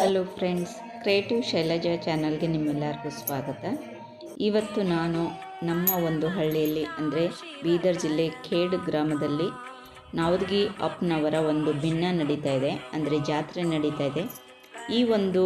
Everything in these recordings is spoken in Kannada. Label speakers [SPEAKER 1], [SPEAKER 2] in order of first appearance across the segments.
[SPEAKER 1] ಹಲೋ ಫ್ರೆಂಡ್ಸ್ ಕ್ರಿಯೇಟಿವ್ ಶೈಲಜಾ ಚಾನಲ್ಗೆ ನಿಮ್ಮೆಲ್ಲರಿಗೂ ಸ್ವಾಗತ. ಇವತ್ತು ನಾನು ನಮ್ಮ ಒಂದು ಹಳ್ಳಿಯಲ್ಲಿ, ಅಂದರೆ ಬೀದರ್ ಜಿಲ್ಲೆ ಖೇಡ್ ಗ್ರಾಮದಲ್ಲಿ ನಾವದ್ಗಿ ಅಪ್ಪನವರ ಒಂದು ಭಿನ್ನ ನಡೀತಾ ಇದೆ, ಅಂದರೆ ಜಾತ್ರೆ ನಡೀತಾ ಇದೆ. ಈ ಒಂದು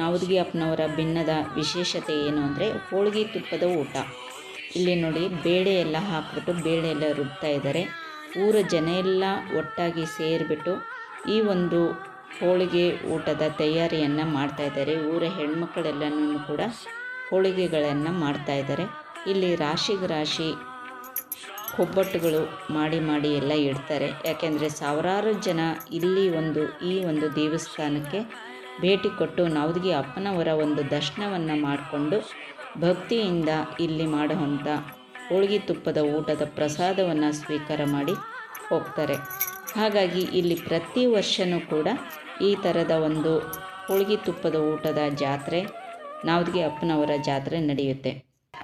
[SPEAKER 1] ನಾವದ್ಗಿ ಅಪ್ಪನವರ ಭಿನ್ನದ ವಿಶೇಷತೆ ಏನು ಅಂದರೆ ಹೋಳಿಗೆ ತುಪ್ಪದ ಊಟ. ಇಲ್ಲಿ ನೋಡಿ ಬೇಳೆ ಎಲ್ಲ ಹಾಕ್ಬಿಟ್ಟು ಬೇಳೆ ಎಲ್ಲ ರುಬ್ತಾ ಇದ್ದಾರೆ. ಊರ ಜನ ಎಲ್ಲ ಒಟ್ಟಾಗಿ ಸೇರಿಬಿಟ್ಟು ಈ ಒಂದು ಹೋಳಿಗೆ ಊಟದ ತಯಾರಿಯನ್ನು ಮಾಡ್ತಾ ಇದ್ದಾರೆ. ಊರ ಹೆಣ್ಮಕ್ಕಳೆಲ್ಲನೂ ಕೂಡ ಹೋಳಿಗೆಗಳನ್ನು ಮಾಡ್ತಾ ಇದ್ದಾರೆ. ಇಲ್ಲಿ ರಾಶಿಗೆ ರಾಶಿ ಒಬ್ಬಟ್ಟುಗಳು ಮಾಡಿ ಮಾಡಿ ಎಲ್ಲ ಇಡ್ತಾರೆ. ಯಾಕೆಂದರೆ ಸಾವಿರಾರು ಜನ ಇಲ್ಲಿ ಒಂದು ಈ ಒಂದು ದೇವಸ್ಥಾನಕ್ಕೆ ಭೇಟಿ ಕೊಟ್ಟು ನಾವದಿಗೆ ಅಪ್ಪನವರ ಒಂದು ದರ್ಶನವನ್ನು ಮಾಡಿಕೊಂಡು ಭಕ್ತಿಯಿಂದ ಇಲ್ಲಿ ಮಾಡುವಂಥ ಹೋಳಿಗೆ ತುಪ್ಪದ ಊಟದ ಪ್ರಸಾದವನ್ನು ಸ್ವೀಕಾರ ಮಾಡಿ ಹೋಗ್ತಾರೆ. ಹಾಗಾಗಿ ಇಲ್ಲಿ ಪ್ರತಿ ವರ್ಷವೂ ಕೂಡ ಈ ಥರದ ಒಂದು ಹೋಳಿಗೆ ತುಪ್ಪದ ಊಟದ ಜಾತ್ರೆ ನಾವದಿಗೆ ಅಪ್ಪನವರ ಜಾತ್ರೆ ನಡೆಯುತ್ತೆ.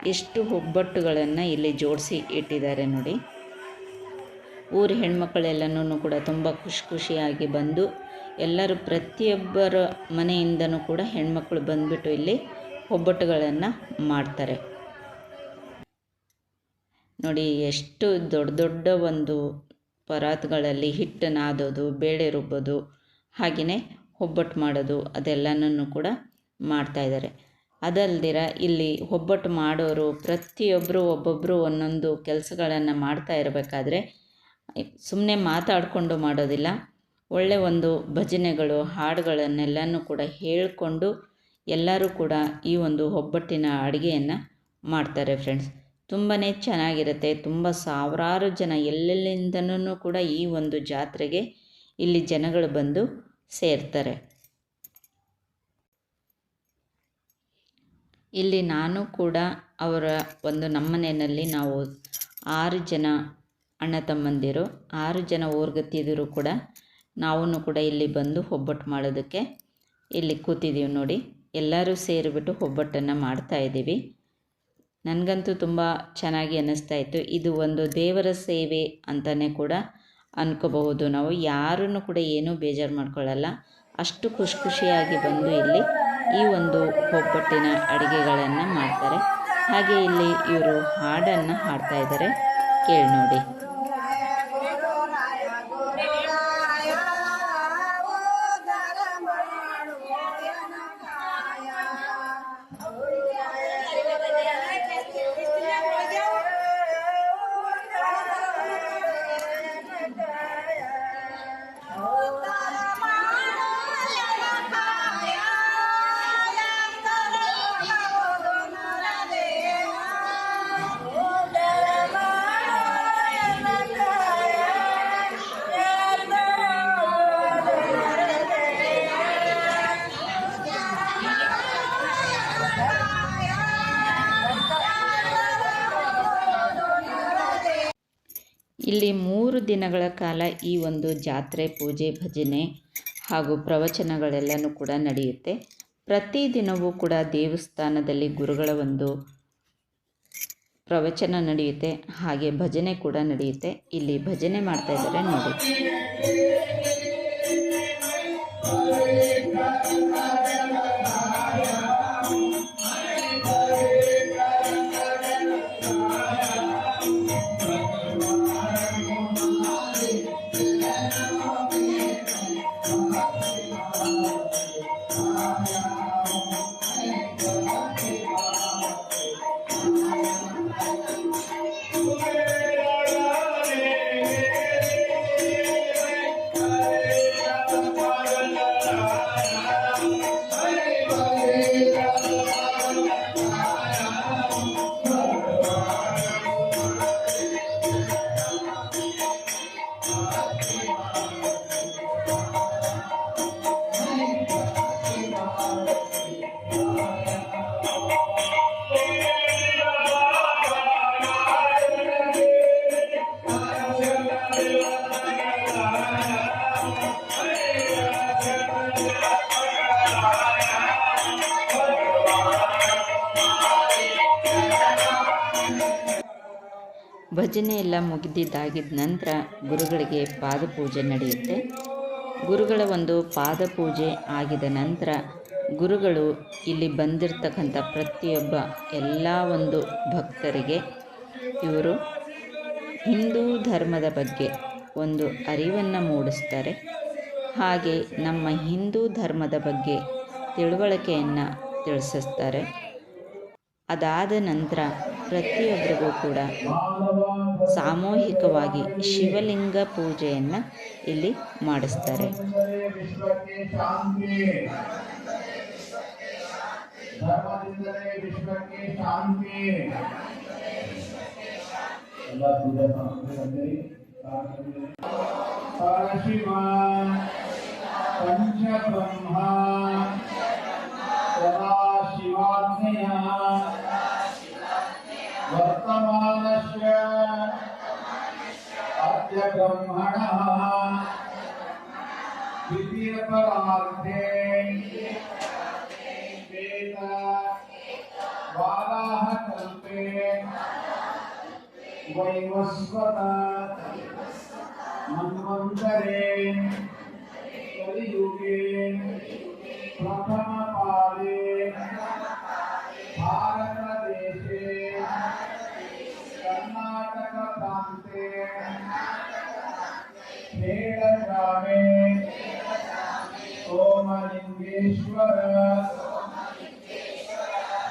[SPEAKER 1] ಎಷ್ಟು ಒಬ್ಬಟ್ಟುಗಳನ್ನು ಇಲ್ಲಿ ಜೋಡಿಸಿ ಇಟ್ಟಿದ್ದಾರೆ ನೋಡಿ. ಊರ ಹೆಣ್ಮಕ್ಕಳೆಲ್ಲನೂ ಕೂಡ ತುಂಬ ಖುಷಿ ಖುಷಿಯಾಗಿ ಬಂದು ಎಲ್ಲರೂ ಪ್ರತಿಯೊಬ್ಬರ ಮನೆಯಿಂದನೂ ಕೂಡ ಹೆಣ್ಮಕ್ಳು ಬಂದುಬಿಟ್ಟು ಇಲ್ಲಿ ಒಬ್ಬಟ್ಟುಗಳನ್ನು ಮಾಡ್ತಾರೆ. ನೋಡಿ, ಎಷ್ಟು ದೊಡ್ಡ ದೊಡ್ಡ ಒಂದು ಪರಾತ್ಗಳಲ್ಲಿ ಹಿಟ್ಟು ನಾದೋದು ಬೇಳೆ ರುಬ್ಬೋದು ಹಾಗೆಯೇ ಒಬ್ಬಟ್ಟು ಮಾಡೋದು ಅದೆಲ್ಲನೂ ಕೂಡ ಮಾಡ್ತಾಯಿದ್ದಾರೆ ಅದಲ್ದಿರ ಇಲ್ಲಿ ಒಬ್ಬಟ್ಟು ಮಾಡೋರು ಪ್ರತಿಯೊಬ್ಬರು ಒಬ್ಬೊಬ್ಬರು ಒಂದೊಂದು ಕೆಲಸಗಳನ್ನು ಮಾಡ್ತಾ ಇರಬೇಕಾದ್ರೆ ಸುಮ್ಮನೆ ಮಾತಾಡಿಕೊಂಡು ಮಾಡೋದಿಲ್ಲ. ಒಳ್ಳೆಯ ಒಂದು ಭಜನೆಗಳು, ಹಾಡುಗಳನ್ನೆಲ್ಲನೂ ಕೂಡ ಹೇಳಿಕೊಂಡು ಎಲ್ಲರೂ ಕೂಡ ಈ ಒಂದು ಒಬ್ಬಟ್ಟಿನ ಅಡುಗೆಯನ್ನು ಮಾಡ್ತಾರೆ ಫ್ರೆಂಡ್ಸ್ ತುಂಬಾ ಚೆನ್ನಾಗಿರುತ್ತೆ. ತುಂಬ ಸಾವಿರಾರು ಜನ ಎಲ್ಲೆಲ್ಲಿಂದನೂ ಕೂಡ ಈ ಒಂದು ಜಾತ್ರೆಗೆ ಇಲ್ಲಿ ಜನಗಳು ಬಂದು ಸೇರ್ತಾರೆ. ಇಲ್ಲಿ ನಾನು ಕೂಡ ಅವರ ಒಂದು ನಮ್ಮನೆಯಲ್ಲಿ ನಾವು ಆರು ಜನ ಅಣ್ಣ ತಮ್ಮಂದಿರು, ಆರು ಜನ ಊರ್ಗತ್ತಿದ್ರು ಕೂಡ ನಾವೂ ಕೂಡ ಇಲ್ಲಿ ಬಂದು ಒಬ್ಬಟ್ಟು ಮಾಡೋದಕ್ಕೆ ಇಲ್ಲಿ ಕೂತಿದ್ದೀವಿ ನೋಡಿ. ಎಲ್ಲರೂ ಸೇರಿಬಿಟ್ಟು ಒಬ್ಬಟ್ಟನ್ನು ಮಾಡ್ತಾ ಇದ್ದೀವಿ. ನನಗಂತೂ ತುಂಬ ಚೆನ್ನಾಗಿ ಅನ್ನಿಸ್ತಾ ಇತ್ತು. ಇದು ಒಂದು ದೇವರ ಸೇವೆ ಅಂತಲೇ ಕೂಡ ಅನ್ಕೋಬಹುದು ನಾವು. ಯಾರನ್ನು ಕೂಡ ಏನೂ ಬೇಜಾರು ಮಾಡ್ಕೊಳ್ಳಲ್ಲ. ಅಷ್ಟು ಖುಷಿ ಖುಷಿಯಾಗಿ ಬಂದು ಇಲ್ಲಿ ಈ ಒಂದು ಒಬ್ಬಟ್ಟಿನ ಅಡುಗೆಗಳನ್ನು ಮಾಡ್ತಾರೆ. ಹಾಗೆ ಇಲ್ಲಿ ಇವರು ಹಾಡನ್ನು ಹಾಡ್ತಾ ಇದ್ದಾರೆ. ಕೇಳಿ ನೋಡಿ. ಇಲ್ಲಿ ಮೂರು ದಿನಗಳ ಕಾಲ ಈ ಒಂದು ಜಾತ್ರೆ, ಪೂಜೆ, ಭಜನೆ ಹಾಗೂ ಪ್ರವಚನಗಳೆಲ್ಲನೂ ಕೂಡ ನಡೆಯುತ್ತೆ. ಪ್ರತಿದಿನವೂ ಕೂಡ ದೇವಸ್ಥಾನದಲ್ಲಿ ಗುರುಗಳ ಒಂದು ಪ್ರವಚನ ನಡೆಯುತ್ತೆ, ಹಾಗೆ ಭಜನೆ ಕೂಡ ನಡೆಯುತ್ತೆ. ಇಲ್ಲಿ ಭಜನೆ ಮಾಡ್ತಾ ಇದ್ದಾರೆ, ನೋಡಿ.
[SPEAKER 2] Thank you.
[SPEAKER 1] ಭಜನೆ ಎಲ್ಲ ಮುಗಿದಿದ್ದಾಗಿದ್ದ ನಂತರ ಗುರುಗಳಿಗೆ ಪಾದಪೂಜೆ ನಡೆಯುತ್ತೆ. ಗುರುಗಳ ಒಂದು ಪಾದಪೂಜೆ ಆಗಿದ ನಂತರ ಗುರುಗಳು ಇಲ್ಲಿ ಬಂದಿರತಕ್ಕಂಥ ಪ್ರತಿಯೊಬ್ಬ ಎಲ್ಲ ಒಂದು ಭಕ್ತರಿಗೆ ಇವರು ಹಿಂದೂ ಧರ್ಮದ ಬಗ್ಗೆ ಒಂದು ಅರಿವನ್ನು ಮೂಡಿಸ್ತಾರೆ. ಹಾಗೆ ನಮ್ಮ ಹಿಂದೂ ಧರ್ಮದ ಬಗ್ಗೆ ತಿಳುವಳಿಕೆಯನ್ನು ತಿಳಿಸಿಸ್ತಾರೆ. ಅದಾದ ನಂತರ ಪ್ರತಿಯೊಬ್ಬರಿಗೂ ಕೂಡ ಸಾಮೂಹಿಕವಾಗಿ ಶಿವಲಿಂಗ ಪೂಜೆಯನ್ನು ಇಲ್ಲಿ ಮಾಡಿಸ್ತಾರೆ.
[SPEAKER 2] ವಿಶ್ವಕ್ಕೆ ಸದಾ वर्तमानस्य अद्य ब्रह्मणः द्वितीयपरार्थे बालाः कल्पे वैवस्वत मन्वन्तरे कलियुगे
[SPEAKER 1] प्रथ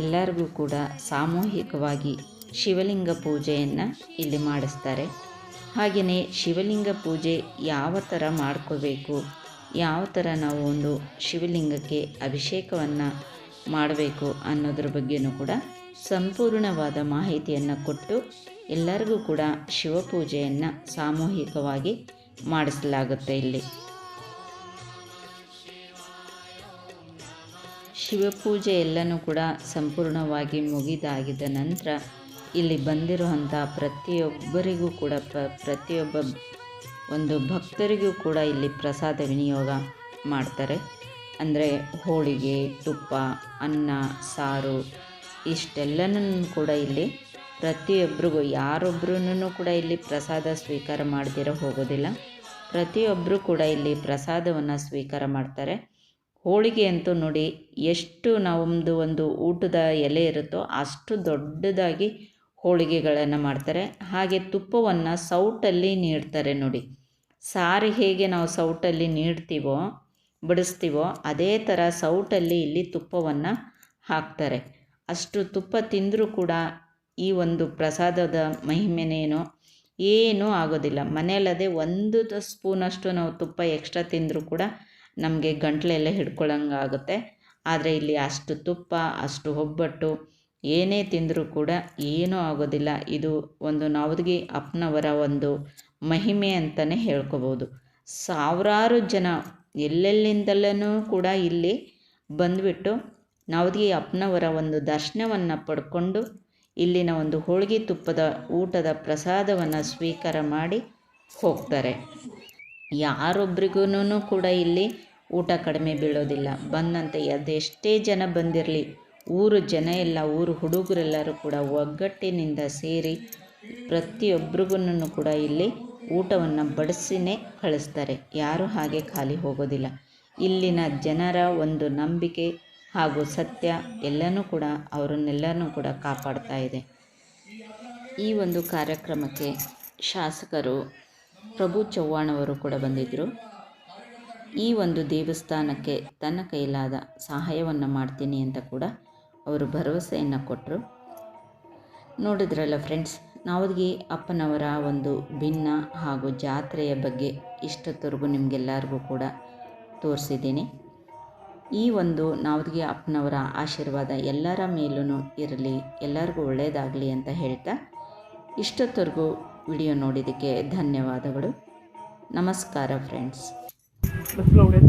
[SPEAKER 1] ಎಲ್ಲರಿಗೂ ಕೂಡ ಸಾಮೂಹಿಕವಾಗಿ ಶಿವಲಿಂಗ ಪೂಜೆಯನ್ನು ಇಲ್ಲಿ ಮಾಡಿಸ್ತಾರೆ. ಹಾಗೆಯೇ ಶಿವಲಿಂಗ ಪೂಜೆ ಯಾವ ಥರ ಮಾಡ್ಕೋಬೇಕು, ಯಾವ ಥರ ನಾವು ಒಂದು ಶಿವಲಿಂಗಕ್ಕೆ ಅಭಿಷೇಕವನ್ನು ಮಾಡಬೇಕು ಅನ್ನೋದ್ರ ಬಗ್ಗೆಯೂ ಕೂಡ ಸಂಪೂರ್ಣವಾದ ಮಾಹಿತಿಯನ್ನು ಕೊಟ್ಟು ಎಲ್ಲರಿಗೂ ಕೂಡ ಶಿವಪೂಜೆಯನ್ನು ಸಾಮೂಹಿಕವಾಗಿ ಮಾಡಿಸಲಾಗುತ್ತೆ ಇಲ್ಲಿ. ಶಿವಪೂಜೆ ಎಲ್ಲನೂ ಕೂಡ ಸಂಪೂರ್ಣವಾಗಿ ಮುಗಿದಾಗಿದ್ದ ನಂತರ ಇಲ್ಲಿ ಬಂದಿರುವಂಥ ಪ್ರತಿಯೊಬ್ಬರಿಗೂ ಕೂಡ ಪ್ರ, ಪ್ರತಿಯೊಬ್ಬ ಒಂದು ಭಕ್ತರಿಗೂ ಕೂಡ ಇಲ್ಲಿ ಪ್ರಸಾದ ವಿನಿಯೋಗ ಮಾಡ್ತಾರೆ. ಅಂದರೆ ಹೋಳಿಗೆ, ತುಪ್ಪ, ಅನ್ನ, ಸಾರು ಇಷ್ಟೆಲ್ಲನೂ ಕೂಡ ಇಲ್ಲಿ ಪ್ರತಿಯೊಬ್ಬರಿಗೂ ಯಾರೊಬ್ಬರೂ ಕೂಡ ಇಲ್ಲಿ ಪ್ರಸಾದ ಸ್ವೀಕಾರ ಮಾಡದಿರೋ ಹೋಗೋದಿಲ್ಲ. ಪ್ರತಿಯೊಬ್ಬರು ಕೂಡ ಇಲ್ಲಿ ಪ್ರಸಾದವನ್ನು ಸ್ವೀಕಾರ ಮಾಡ್ತಾರೆ. ಹೋಳಿಗೆ ಅಂತೂ ನೋಡಿ ಎಷ್ಟು ನಮ್ಮದು ಒಂದು ಊಟದ ಎಲೆ ಇರುತ್ತೋ ಅಷ್ಟು ದೊಡ್ಡದಾಗಿ ಹೋಳಿಗೆಗಳನ್ನು ಮಾಡ್ತಾರೆ. ಹಾಗೆ ತುಪ್ಪವನ್ನು ಸೌಟಲ್ಲಿ ನೀಡ್ತಾರೆ ನೋಡಿ. ಸಾರು ಹೇಗೆ ನಾವು ಸೌಟಲ್ಲಿ ನೀಡ್ತೀವೋ, ಬಡಿಸ್ತೀವೋ ಅದೇ ಥರ ಸೌಟಲ್ಲಿ ಇಲ್ಲಿ ತುಪ್ಪವನ್ನು ಹಾಕ್ತಾರೆ. ಅಷ್ಟು ತುಪ್ಪ ತಿಂದರೂ ಕೂಡ ಈ ಒಂದು ಪ್ರಸಾದದ ಮಹಿಮೆನೇನೋ ಏನೂ ಆಗೋದಿಲ್ಲ. ಮನೆಯಲ್ಲದೆ ಒಂದು ಸ್ಪೂನಷ್ಟು ನಾವು ತುಪ್ಪ ಎಕ್ಸ್ಟ್ರಾ ತಿಂದರೂ ಕೂಡ ನಮಗೆ ಗಂಟ್ಲೆಲ್ಲ ಹಿಡ್ಕೊಳ್ಳಂಗೆ ಆಗುತ್ತೆ. ಆದರೆ ಇಲ್ಲಿ ಅಷ್ಟು ತುಪ್ಪ, ಅಷ್ಟು ಒಬ್ಬಟ್ಟು ಏನೇ ತಿಂದರೂ ಕೂಡ ಏನೂ ಆಗೋದಿಲ್ಲ. ಇದು ಒಂದು ನಾವದಗಿ ಅಪ್ಪನವರ ಒಂದು ಮಹಿಮೆ ಅಂತಲೇ ಹೇಳ್ಕೋಬೋದು. ಸಾವಿರಾರು ಜನ ಎಲ್ಲೆಲ್ಲಿಂದಲೂ ಕೂಡ ಇಲ್ಲಿ ಬಂದುಬಿಟ್ಟು ನಾವದಗಿ ಅಪ್ಪನವರ ಒಂದು ದರ್ಶನವನ್ನು ಪಡ್ಕೊಂಡು ಇಲ್ಲಿನ ಒಂದು ಹೋಳಿಗೆ ತುಪ್ಪದ ಊಟದ ಪ್ರಸಾದವನ್ನು ಸ್ವೀಕಾರ ಮಾಡಿ ಹೋಗ್ತಾರೆ. ಯಾರೊಬ್ರಿಗೂ ಕೂಡ ಇಲ್ಲಿ ಊಟ ಕಡಿಮೆ ಬೀಳೋದಿಲ್ಲ. ಬಂದಂತೆ ಅದೆಷ್ಟೇ ಜನ ಬಂದಿರಲಿ, ಊರು ಜನ ಎಲ್ಲ ಊರು ಹುಡುಗರೆಲ್ಲರೂ ಕೂಡ ಒಗ್ಗಟ್ಟಿನಿಂದ ಸೇರಿ ಪ್ರತಿಯೊಬ್ಬರಿಗೂ ಕೂಡ ಇಲ್ಲಿ ಊಟವನ್ನು ಬಡಿಸಿನೇ ಕಳಿಸ್ತಾರೆ. ಯಾರೂ ಹಾಗೆ ಖಾಲಿ ಹೋಗೋದಿಲ್ಲ. ಇಲ್ಲಿನ ಜನರ ಒಂದು ನಂಬಿಕೆ ಹಾಗೂ ಸತ್ಯ ಎಲ್ಲನೂ ಕೂಡ ಅವರನ್ನೆಲ್ಲನೂ ಕೂಡ ಕಾಪಾಡ್ತಾ ಇದೆ. ಈ ಒಂದು ಕಾರ್ಯಕ್ರಮಕ್ಕೆ ಶಾಸಕರು ಪ್ರಭು ಚವ್ಹಾಣ್ ಅವರು ಕೂಡ ಬಂದಿದ್ದರು ಈ ಒಂದು ದೇವಸ್ಥಾನಕ್ಕೆ ತನ್ನ ಕೈಲಾದ ಸಹಾಯವನ್ನು ಮಾಡ್ತೀನಿ ಅಂತ ಕೂಡ ಅವರು ಭರವಸೆಯನ್ನು ಕೊಟ್ಟರು ನೋಡಿದ್ರಲ್ಲ ಫ್ರೆಂಡ್ಸ್ ನಾವ್ಗೆ ಅಪ್ಪನವರ ಒಂದು ಭಿನ್ನ ಹಾಗೂ ಜಾತ್ರೆಯ ಬಗ್ಗೆ ಇಷ್ಟೊತ್ತವರೆಗೂ ನಿಮಗೆಲ್ಲರಿಗೂ ಕೂಡ ತೋರಿಸಿದ್ದೀನಿ. ಈ ಒಂದು ನಾವ್ಗೆ ಅಪ್ಪನವರ ಆಶೀರ್ವಾದ ಎಲ್ಲರ ಮೇಲೂ ಇರಲಿ, ಎಲ್ಲರಿಗೂ ಒಳ್ಳೆಯದಾಗಲಿ ಅಂತ ಹೇಳ್ತಾ ಇಷ್ಟೊತ್ತವರೆಗೂ ವಿಡಿಯೋ ನೋಡಿದ್ದಕ್ಕೆ ಧನ್ಯವಾದಗಳು. ನಮಸ್ಕಾರ ಫ್ರೆಂಡ್ಸ್
[SPEAKER 3] let's load it.